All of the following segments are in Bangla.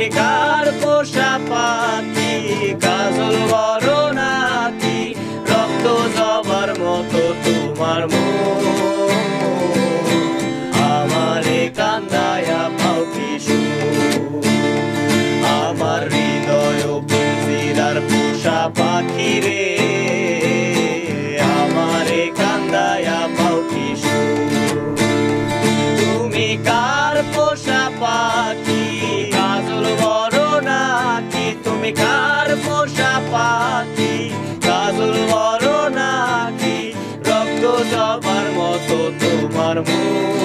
Africa. এখানকার পোষা পাখি কাজল বড় নাকি রক্ত যাবার মতো তোমার মুখ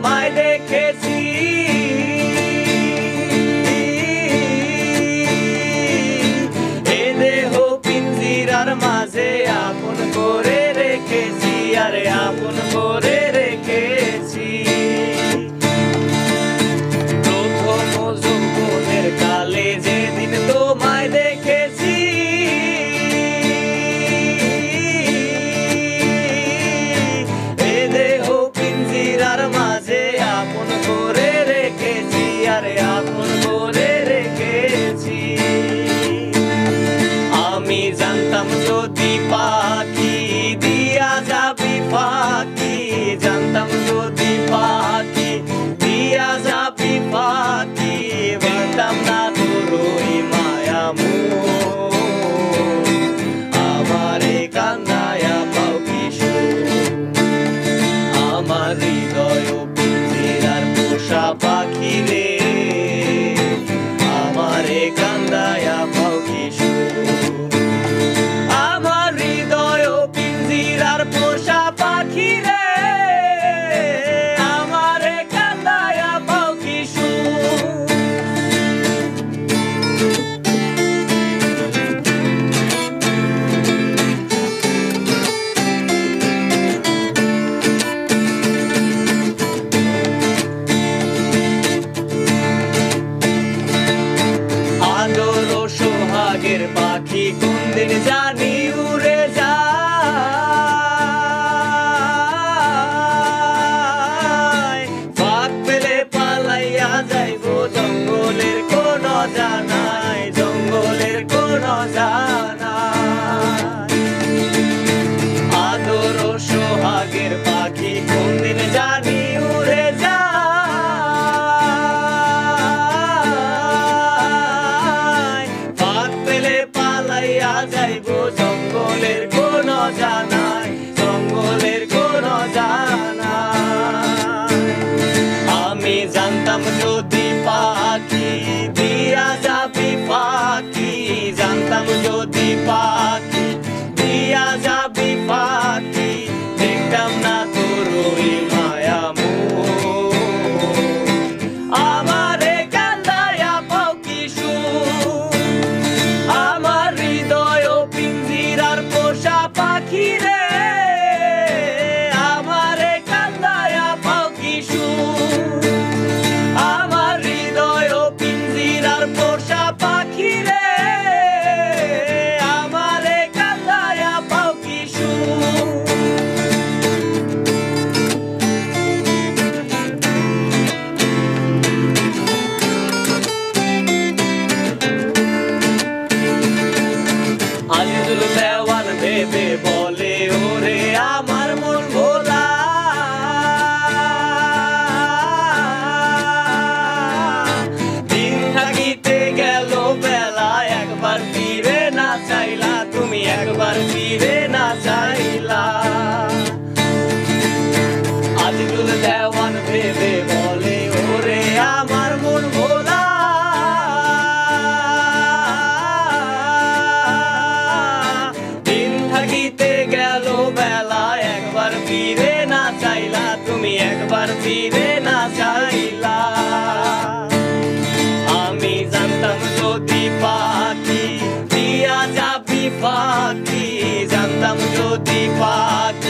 my day. todo যাইব জঙ্গলের কোন জানাই জঙ্গলের কোন জানা আমি জানতাম যদি পাখি আর ফিরে না চাইলা। আজগুল দেওয়ান ভেবে বলে, ওরে আমার মন ভোলা। দিন থাকিতে গেল বেলা, একবার ফিরে না চাইলা। তুমি একবার ফিরে না চাই ोति पा